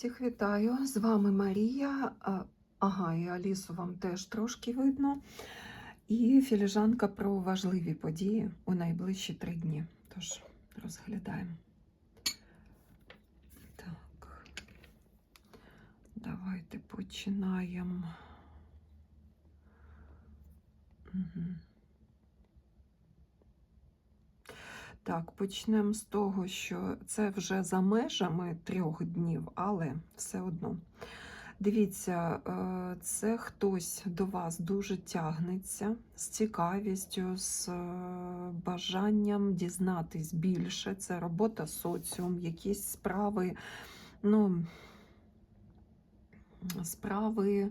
Всіх вітаю! З вами Марія. Ага, і Алісу вам теж трошки видно. І філіжанка про важливі події у найближчі три дні. Тож розглядаємо. Так. Давайте починаємо. Угу. Так, почнемо з того, що це вже за межами трьох днів, але все одно. Дивіться, е, це хтось до вас дуже тягнеться з цікавістю, з е, бажанням дізнатись більше. Це робота соціум, якісь справи, ну, справи.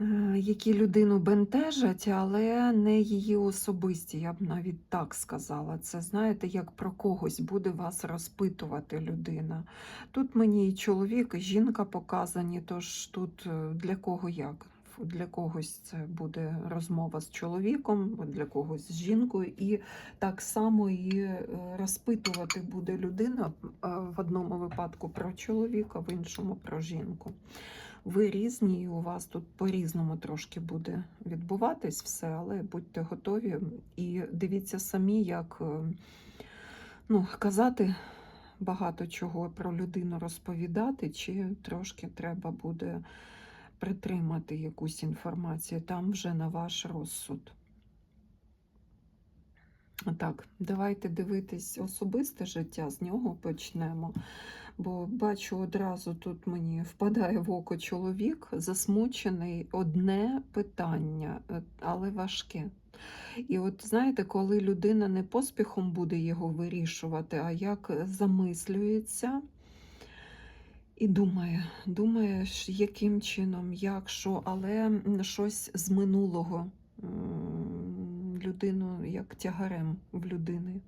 Е, які людину бентежать, але не її особисті, я б навіть так сказала. Це знаєте, як про когось буде вас розпитувати людина. Тут мені і чоловік, і жінка показані, тож тут е, для кого як? Для когось це буде розмова з чоловіком, для когось з жінкою, і так само і е, розпитувати буде людина в одному випадку про чоловіка, в іншому про жінку ви різні, і у вас тут по-різному трошки буде відбуватись все, але будьте готові і дивіться самі, як е, ну, казати багато чого про людину розповідати, чи трошки треба буде притримати якусь інформацію. Там вже на ваш розсуд. Так, давайте дивитись особисте життя, з нього почнемо. Бо бачу одразу тут мені впадає в око чоловік, засмучений одне питання, е, але важке. І от знаєте, коли людина не поспіхом буде його вирішувати, а як замислюється і думає, думає, яким чином, як що, але щось з минулого людину як тягарем в людини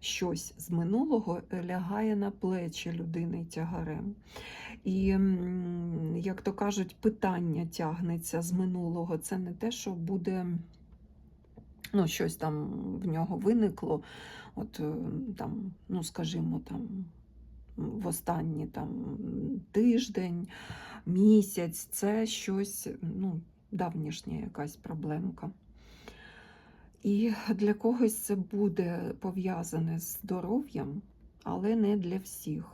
щось з минулого лягає на плечі людини тягарем. І, як то кажуть, питання тягнеться з минулого. Це не те, що буде. Ну, щось там в нього виникло, от е, там, ну скажімо, там в останній там тиждень, місяць, це щось ну, давнішня якась проблемка. І для когось це буде пов'язане з здоров'ям, але не для всіх.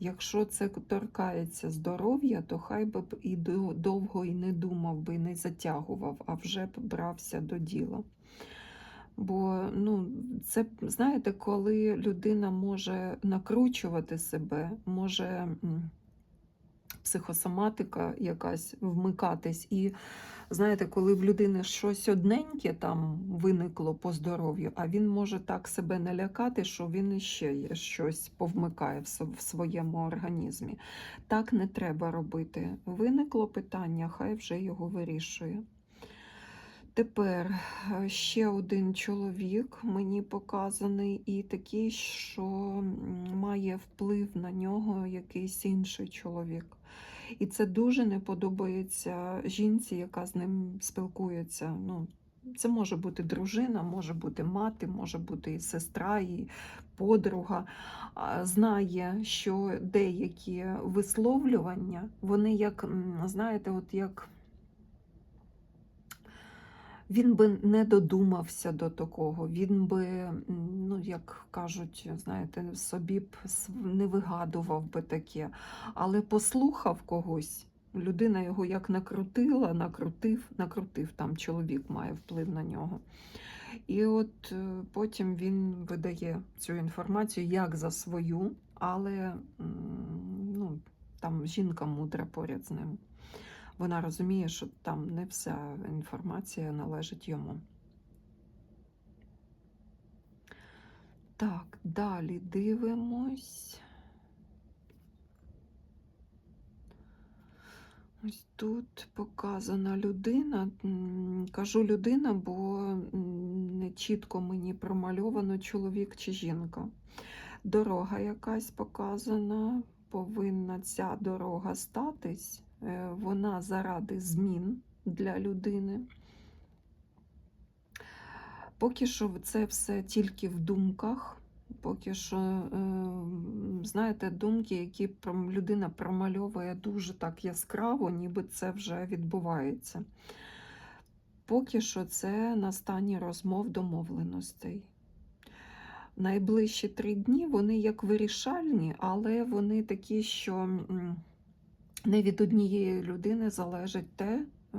Якщо це торкається здоров'я, то хай би б і довго і не думав би, не затягував, а вже б брався до діла. Бо, ну, це, знаєте, коли людина може накручувати себе, може психосоматика якась вмикатись. І знаєте, коли в людини щось одненьке там виникло по здоров'ю, а він може так себе налякати, що він іще щось повмикає в своєму організмі. Так не треба робити. Виникло питання, хай вже його вирішує. Тепер е, ще один чоловік мені показаний, і такий, що має вплив на нього якийсь інший чоловік. І це дуже не подобається жінці, яка з ним спілкується. Ну, Це може бути дружина, може бути мати, може бути і сестра, і подруга. Знає, що деякі висловлювання, вони як, знаєте, от як він би не додумався до такого, він би, ну, як кажуть, знаєте, собі б не вигадував би таке, але послухав когось. Людина його як накрутила, накрутив, накрутив, там чоловік має вплив на нього. І от е, потім він видає цю інформацію як за свою, але ну, там жінка мудра поряд з ним вона розуміє, що там не вся інформація належить йому. Так, далі дивимось. Ось тут показана людина. Кажу людина, бо не чітко мені промальовано чоловік чи жінка. Дорога якась показана, повинна ця дорога статись. Е, вона заради змін для людини. Поки що це все тільки в думках, поки що е, знаєте, думки, які людина промальовує дуже так яскраво, ніби це вже відбувається. Поки що це на стані розмов домовленостей. Найближчі три дні вони як вирішальні, але вони такі, що не від однієї людини залежить те, е,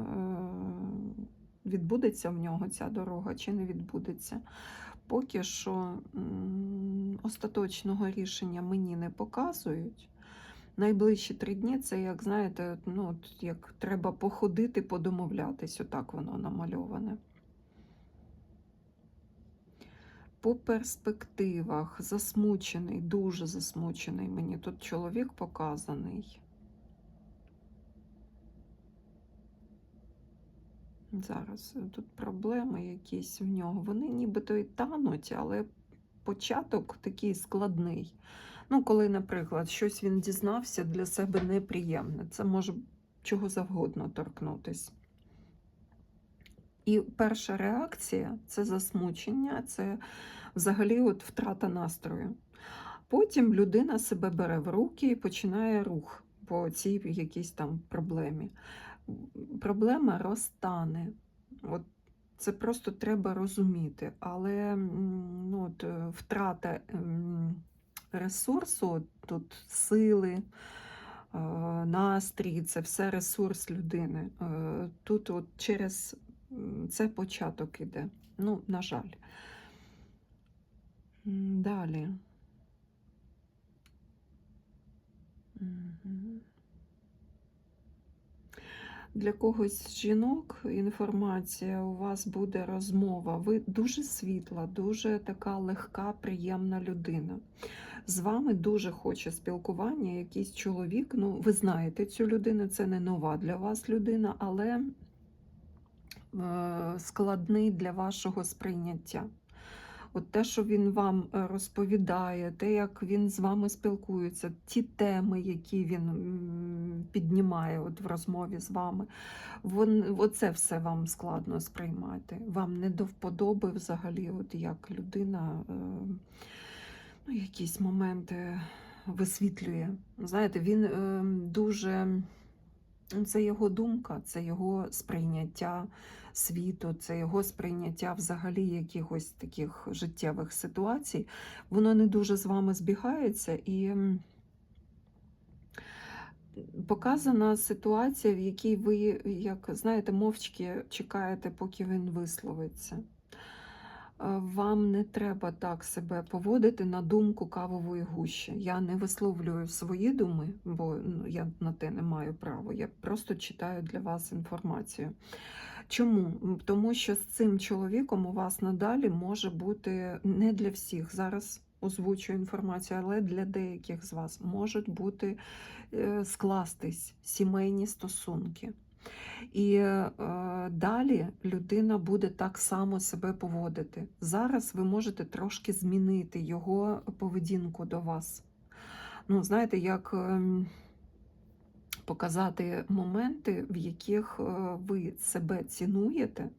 відбудеться в нього ця дорога чи не відбудеться. Поки що остаточного рішення мені не показують. Найближчі три дні це, як знаєте, ну, як треба походити, подомовлятись, отак воно намальоване. По перспективах засмучений, дуже засмучений мені тут чоловік показаний. Зараз е, тут проблеми якісь в нього. Вони нібито і тануть, але початок такий складний. Ну, коли, наприклад, щось він дізнався для себе неприємне, це може чого завгодно торкнутись. І перша реакція це засмучення, це взагалі от втрата настрою. Потім людина себе бере в руки і починає рух по цій якійсь там проблемі. Проблема розтане. От це просто треба розуміти. Але ну, от, е, втрата ресурсу, тут сили, е, настрій, це все ресурс людини. Е, Тут от через це початок іде. Ну, на жаль. Далі. Мгм. Для когось жінок інформація у вас буде розмова. Ви дуже світла, дуже така легка, приємна людина. З вами дуже хоче спілкування якийсь чоловік. Ну, ви знаєте цю людину, це не нова для вас людина, але е, складний для вашого сприйняття. От те, що він вам е, розповідає, те, як він з вами спілкується, ті теми, які він піднімає от в розмові з вами, вон, оце все вам складно сприймати. Вам не до вподоби взагалі, от як людина е, ну, якісь моменти висвітлює. Знаєте, він е, дуже. Це його думка, це його сприйняття світу, це його сприйняття взагалі якихось таких життєвих ситуацій. Воно не дуже з вами збігається і показана ситуація, в якій ви, як знаєте, мовчки чекаєте, поки він висловиться. Е, Вам не треба так себе поводити на думку кавової гущі. Я не висловлюю свої думи, бо ну, я на те не маю права. Я просто читаю для вас інформацію. Чому? Тому що з цим чоловіком у вас надалі може бути не для всіх. Зараз озвучую інформацію, але для деяких з вас можуть бути е, скластись сімейні стосунки. І е, далі людина буде так само себе поводити. Зараз ви можете трошки змінити його поведінку до вас. Ну, знаєте, як ем, показати моменти, в яких е, ви себе цінуєте,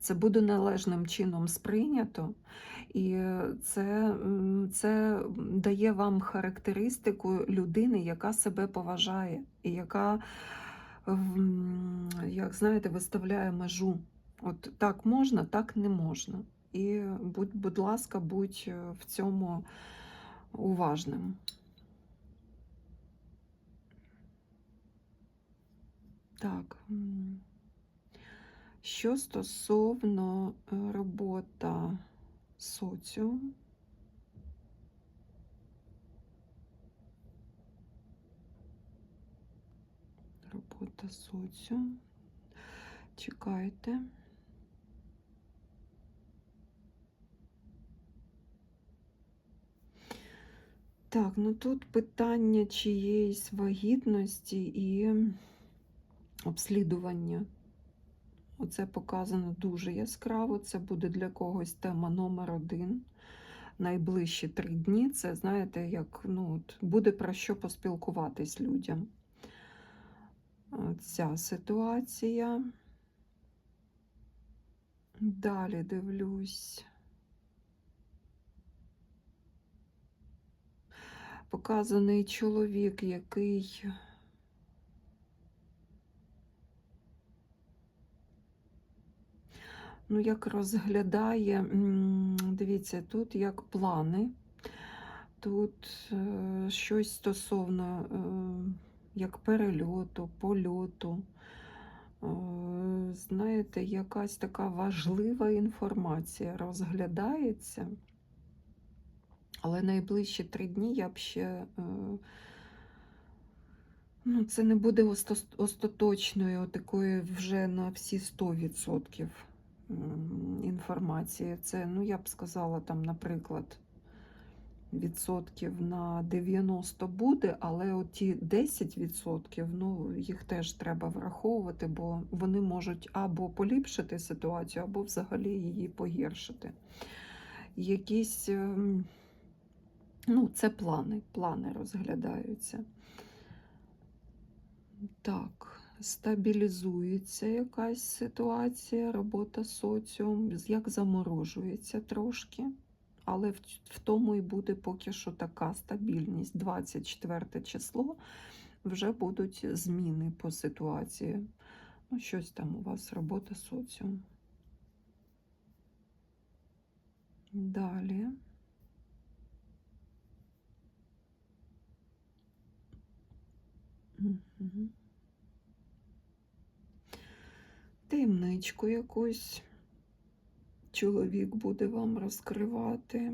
це буде належним чином сприйнято, і е, це, це дає вам характеристику людини, яка себе поважає, і яка, як знаєте, виставляє межу. От так можна, так не можна. І будь, будь ласка, будь е, в цьому уважним. Так. Що стосовно е, робота соціум. Робота соціум. Чекайте. Так, ну тут питання чиєїсь вагітності і обслідування. Оце показано дуже яскраво. Це буде для когось тема номер один. Найближчі три дні. Це, знаєте, як ну, буде про що поспілкуватись людям. Е, Ця ситуація. Далі дивлюсь. Показаний чоловік, який ну, як розглядає, дивіться, тут як плани, тут е, щось стосовно е, як перельоту, польоту. Е, Знаєте, якась така важлива інформація розглядається, але найближчі три дні я б ще. е, Ну, це не буде остаточною такої вже на всі 100% інформації. Це, ну, я б сказала, там, наприклад, відсотків на 90 буде, але оті 10%, ну, їх теж треба враховувати, бо вони можуть або поліпшити ситуацію, або взагалі її погіршити. Якісь, ем, ну, це плани, плани розглядаються. Так, стабілізується якась ситуація, робота соціум, як заморожується трошки, але в, тому і буде поки що така стабільність. 24 число вже будуть зміни по ситуації. Ну, щось там у вас робота соціум. Далі. Мгм. Таємничку якусь чоловік буде вам розкривати.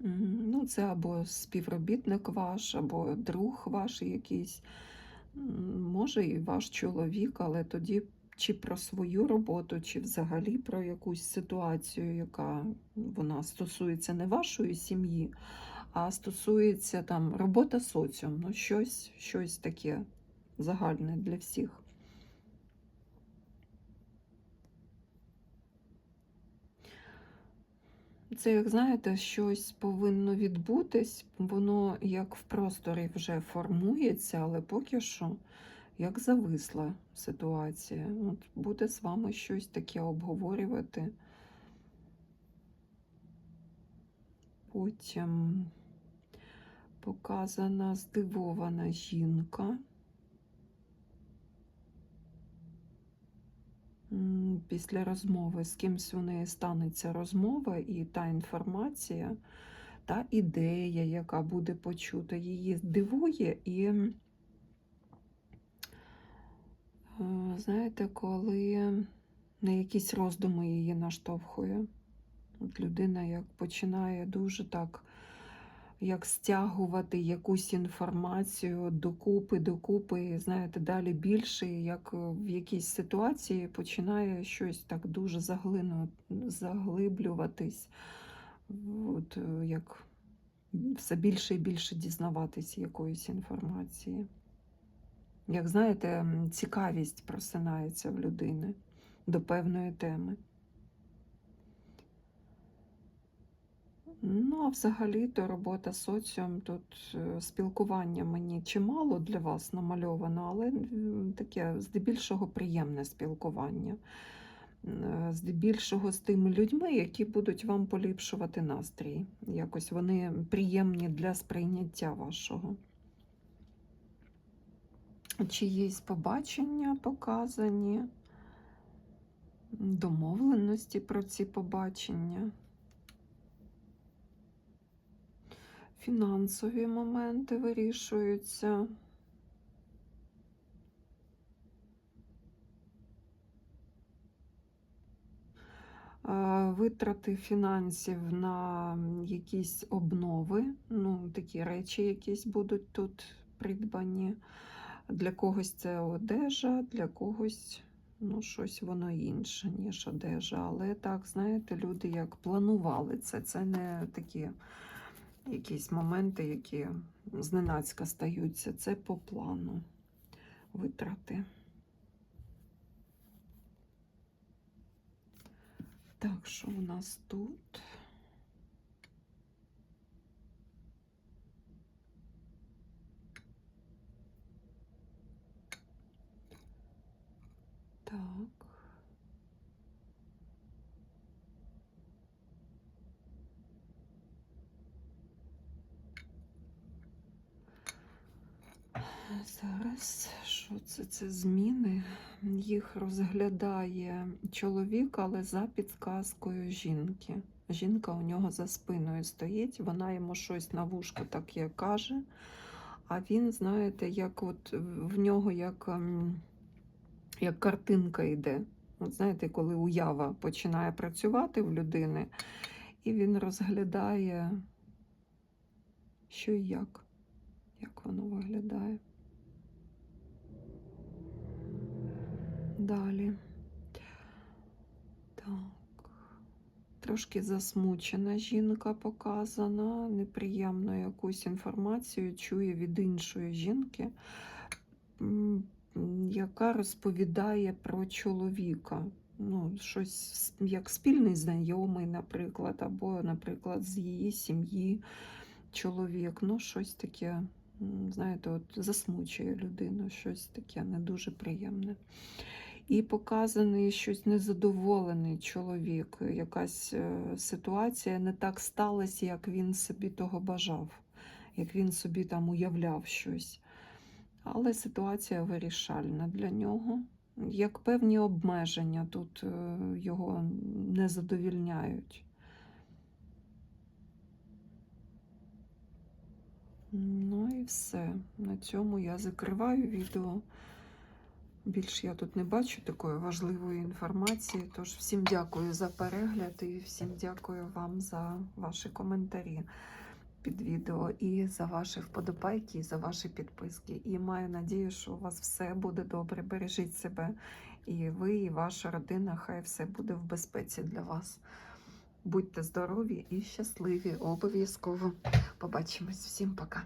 Ну, це або співробітник ваш, або друг ваш якийсь, може і ваш чоловік, але тоді чи про свою роботу, чи взагалі про якусь ситуацію, яка вона стосується не вашої сім'ї, а стосується там робота соціум, ну щось, щось таке загальне для всіх. Це, як знаєте, щось повинно відбутись, воно як в просторі вже формується, але поки що як зависла ситуація. От буде з вами щось таке обговорювати. Потім показана здивована жінка. Після розмови з кимсь у неї станеться розмова, і та інформація, та ідея, яка буде почута, її здивує. І е, знаєте, коли на якісь роздуми її наштовхує. От людина як починає дуже так як стягувати якусь інформацію докупи, докупи, знаєте, далі більше, як е, в якійсь ситуації починає щось так дуже заглину, заглиблюватись, от, е, як все більше і більше дізнаватись якоїсь інформації. Як знаєте, цікавість просинається в людини до певної теми. Ну, а взагалі-то робота соціум тут е, спілкування мені чимало для вас намальовано, але таке здебільшого приємне спілкування. Е, Здебільшого з тими людьми, які будуть вам поліпшувати настрій. Якось вони приємні для сприйняття вашого. Чиїсь побачення показані, домовленості про ці побачення. Фінансові моменти вирішуються. Е, Витрати фінансів на якісь обнови, ну, такі речі якісь будуть тут придбані. Для когось це одежа, для когось ну, щось воно інше, ніж одежа. Але так, знаєте, люди як планували це. Це не такі якісь моменти, які зненацька стаються. Це по плану витрати. Так, що у нас тут? Так. Зараз що це? Це зміни. Їх розглядає чоловік, але за підказкою жінки. Жінка у нього за спиною стоїть, вона йому щось на вушку таке каже. А він, знаєте, як от в нього як, ем, як картинка йде. От знаєте, коли уява починає працювати в людини, і він розглядає, що і як, як воно виглядає. Далі. Так. Трошки засмучена жінка показана, неприємну якусь інформацію чує від іншої жінки, яка розповідає про чоловіка. Ну, щось як спільний знайомий, наприклад, або, наприклад, з її сім'ї чоловік. Ну, щось таке, знаєте, от засмучує людину, щось таке не дуже приємне. І показаний щось незадоволений чоловік. Якась е, ситуація не так сталася, як він собі того бажав, як він собі там уявляв щось. Але ситуація вирішальна для нього. Як певні обмеження тут е, його не задовільняють. Ну і все. На цьому я закриваю відео. Більш я тут не бачу такої важливої інформації. Тож всім дякую за перегляд і всім дякую вам за ваші коментарі під відео і за ваші вподобайки, і за ваші підписки. І маю надію, що у вас все буде добре. Бережіть себе, і ви, і ваша родина. Хай все буде в безпеці для вас. Будьте здорові і щасливі. Обов'язково побачимось. Всім пока.